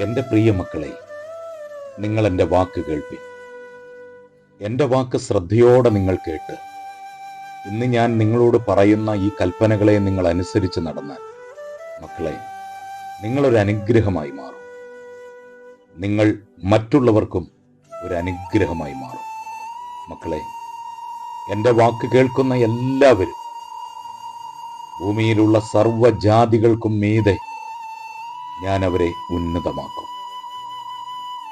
എന്റെ പ്രിയ മക്കളെ നിങ്ങൾ എന്റെ വാക്ക് കേൾപ്പി. എന്റെ വാക്ക് ശ്രദ്ധയോടെ നിങ്ങൾ കേട്ട്. ഇന്ന് ഞാൻ നിങ്ങളോട് പറയുന്ന ഈ കൽപ്പനകളെ നിങ്ങൾ അനുസരിച്ച് നടന്നാൽ മക്കളെ നിങ്ങളൊരു അനുഗ്രഹമായി മാറും. നിങ്ങൾ മറ്റുള്ളവർക്കും ഒരു അനുഗ്രഹമായി മാറും. മക്കളെ എന്റെ വാക്ക് കേൾക്കുന്ന എല്ലാവരും ഭൂമിയിലുള്ള സർവജാതികൾക്കും മീതെ ഞാൻ അവരെ ഉന്നതമാക്കും.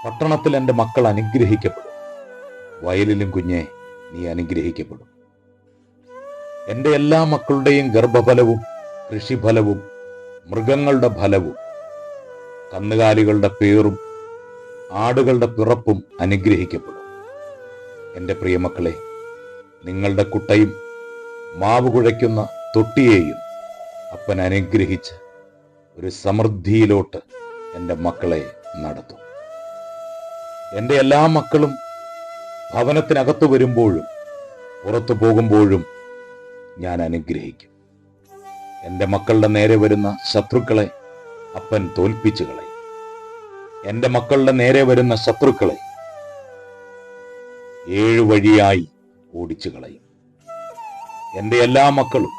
പട്ടണത്തിൽ എന്റെ മക്കൾ അനുഗ്രഹിക്കപ്പെടും. വയലിലും കുഞ്ഞെ നീ അനുഗ്രഹിക്കപ്പെടും. എന്റെ എല്ലാ മക്കളുടെയും ഗർഭഫലവും കൃഷിഫലവും മൃഗങ്ങളുടെ ഫലവും കന്നുകാലികളുടെ പേറും ആടുകളുടെ പിറപ്പും അനുഗ്രഹിക്കപ്പെടും. എന്റെ പ്രിയമക്കളെ നിങ്ങളുടെ കുട്ടയും മാവ് കുഴയ്ക്കുന്ന തൊട്ടിയെയും അപ്പൻ അനുഗ്രഹിച്ച് ഒരു സമൃദ്ധിയിലോട്ട് എന്റെ മക്കളെ നടത്തും. എന്റെ എല്ലാ മക്കളും ഭവനത്തിനകത്ത് വരുമ്പോഴും പുറത്തു പോകുമ്പോഴും ഞാൻ അനുഗ്രഹിക്കും. എന്റെ മക്കളുടെ നേരെ വരുന്ന ശത്രുക്കളെ അപ്പൻ തോൽപ്പിച്ചു കളയും. എന്റെ മക്കളുടെ നേരെ വരുന്ന ശത്രുക്കളെ ഏഴു വഴിയായി ഓടിച്ചു കളയും. എന്റെ എല്ലാ മക്കളും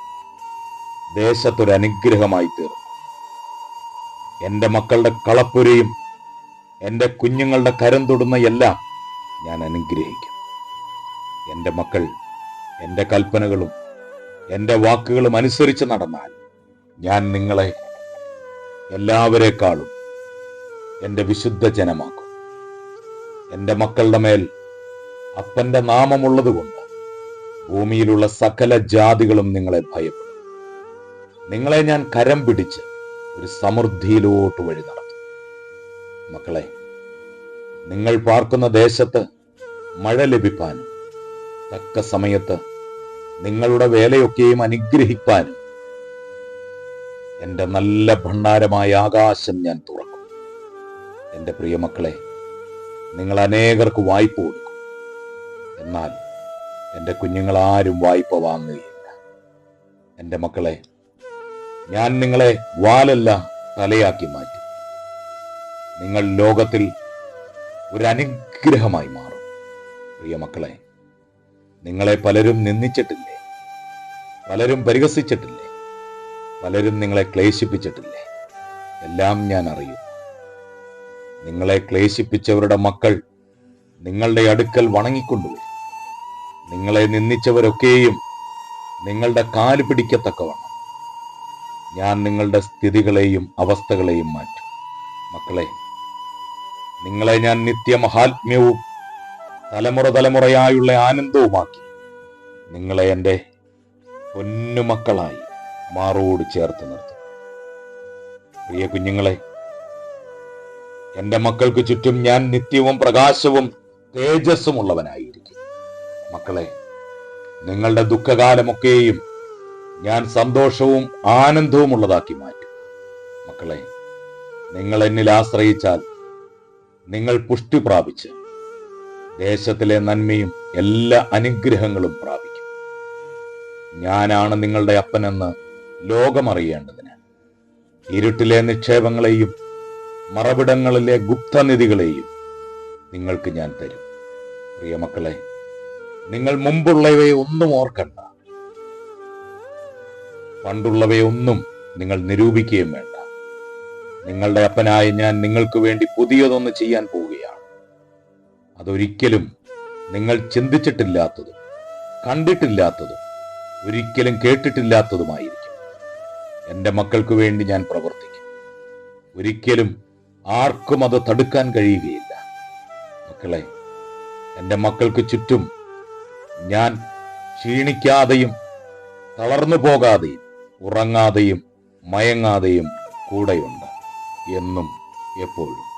ദേശത്തൊരനുഗ്രഹമായി തീർന്നു എന്റെ മക്കളുടെ കളപ്പുരയും എന്റെ കുഞ്ഞുങ്ങളുടെ കരം തൊടുന്ന എല്ലാം ഞാൻ അനുഗ്രഹിക്കും. എന്റെ മക്കൾ എന്റെ കൽപ്പനകളും എന്റെ വാക്കുകളും അനുസരിച്ച് നടന്നാൽ ഞാൻ നിങ്ങളെ എല്ലാവരെക്കാളും എന്റെ വിശുദ്ധ ജനമാക്കും. എന്റെ മക്കളുടെ മേൽ അപ്പന്റെ നാമമുള്ളതുകൊണ്ട് ഭൂമിയിലുള്ള സകല ജാതികളും നിങ്ങളെ ഭയപ്പെടും. നിങ്ങളെ ഞാൻ കരം പിടിച്ച് ഒരു സമൃദ്ധിയിലോട്ട് വഴി നടത്തും. മക്കളെ നിങ്ങൾ പാർക്കുന്ന ദേശത്ത് മഴ ലഭിപ്പാനും തക്ക സമയത്ത് നിങ്ങളുടെ വേലയൊക്കെയും അനുഗ്രഹിപ്പാനും എന്റെ നല്ല ഭണ്ഡാരമായ ആകാശം ഞാൻ തുറക്കും. എന്റെ പ്രിയമക്കളെ നിങ്ങൾ അനേകർക്ക് വായ്പ കൊടുക്കും. എന്നാൽ എന്റെ കുഞ്ഞുങ്ങൾ ആരും വായ്പ വാങ്ങുകയില്ല. എന്റെ മക്കളെ ഞാൻ നിങ്ങളെ വാലല്ല തലയാക്കി മാറ്റും. നിങ്ങൾ ലോകത്തിൽ ഒരു മാറും. പ്രിയ മക്കളെ നിങ്ങളെ പലരും നിന്ദിച്ചിട്ടില്ലേ? പലരും പരിഹസിച്ചിട്ടില്ലേ? പലരും നിങ്ങളെ ക്ലേശിപ്പിച്ചിട്ടില്ലേ? എല്ലാം ഞാൻ അറിയും. നിങ്ങളെ ക്ലേശിപ്പിച്ചവരുടെ മക്കൾ നിങ്ങളുടെ അടുക്കൽ വണങ്ങിക്കൊണ്ടുവരും. നിങ്ങളെ നിന്ദിച്ചവരൊക്കെയും നിങ്ങളുടെ കാൽ പിടിക്കത്തക്കവണ്ണം. ഞാൻ നിങ്ങളുടെ സ്ഥിതികളെയും അവസ്ഥകളെയും മാറ്റും. മക്കളെ നിങ്ങളെ ഞാൻ നിത്യമഹാത്മ്യവും തലമുറ തലമുറയായുള്ള ആനന്ദവുമാക്കി നിങ്ങളെ എന്റെ പൊന്നുമക്കളായി മാറോട് ചേർത്ത് നിർത്തും. പ്രിയ കുഞ്ഞുങ്ങളെ എന്റെ മക്കൾക്ക് ചുറ്റും ഞാൻ നിത്യവും പ്രകാശവും തേജസ്സുമുള്ളവനായിരിക്കും. മക്കളെ നിങ്ങളുടെ ദുഃഖകാലമൊക്കെയും ഞാൻ സന്തോഷവും ആനന്ദവും ഉള്ളതാക്കി മാറ്റും. മക്കളെ നിങ്ങൾ എന്നിൽ ആശ്രയിച്ചാൽ നിങ്ങൾ പുഷ്ടി പ്രാപിച്ച് ദേശത്തിലെ നന്മയും എല്ലാ അനുഗ്രഹങ്ങളും പ്രാപിക്കും. ഞാനാണ് നിങ്ങളുടെ അപ്പനെന്ന് ലോകമറിയേണ്ടതിന്. ഇരുട്ടിലെ നിക്ഷേപങ്ങളെയും മറവിടങ്ങളിലെ ഗുപ്തനിധികളെയും നിങ്ങൾക്ക് ഞാൻ തരും. പ്രിയ മക്കളെ നിങ്ങൾ മുമ്പുള്ളവയെ ഒന്നും ഓർക്കണ്ട. പണ്ടുള്ളവയൊന്നും നിങ്ങൾ നിരൂപിക്കുകയും വേണ്ട. നിങ്ങളുടെ അപ്പനായ ഞാൻ നിങ്ങൾക്ക് വേണ്ടി പുതിയതൊന്ന് ചെയ്യാൻ പോവുകയാണ്. അതൊരിക്കലും നിങ്ങൾ ചിന്തിച്ചിട്ടില്ലാത്തതും കണ്ടിട്ടില്ലാത്തതും ഒരിക്കലും കേട്ടിട്ടില്ലാത്തതുമായിരിക്കും. എന്റെ മക്കൾക്ക് വേണ്ടി ഞാൻ പ്രവർത്തിക്കും. ഒരിക്കലും ആർക്കും അത് തടുക്കാൻ കഴിയുകയില്ല. മക്കളെ എന്റെ മക്കൾക്ക് ചുറ്റും ഞാൻ ക്ഷീണിക്കാതെയും തളർന്നു പോകാതെയും ഉറങ്ങാതെയും മയങ്ങാതെയും കൂടെയുണ്ട് എന്നും എപ്പോഴും.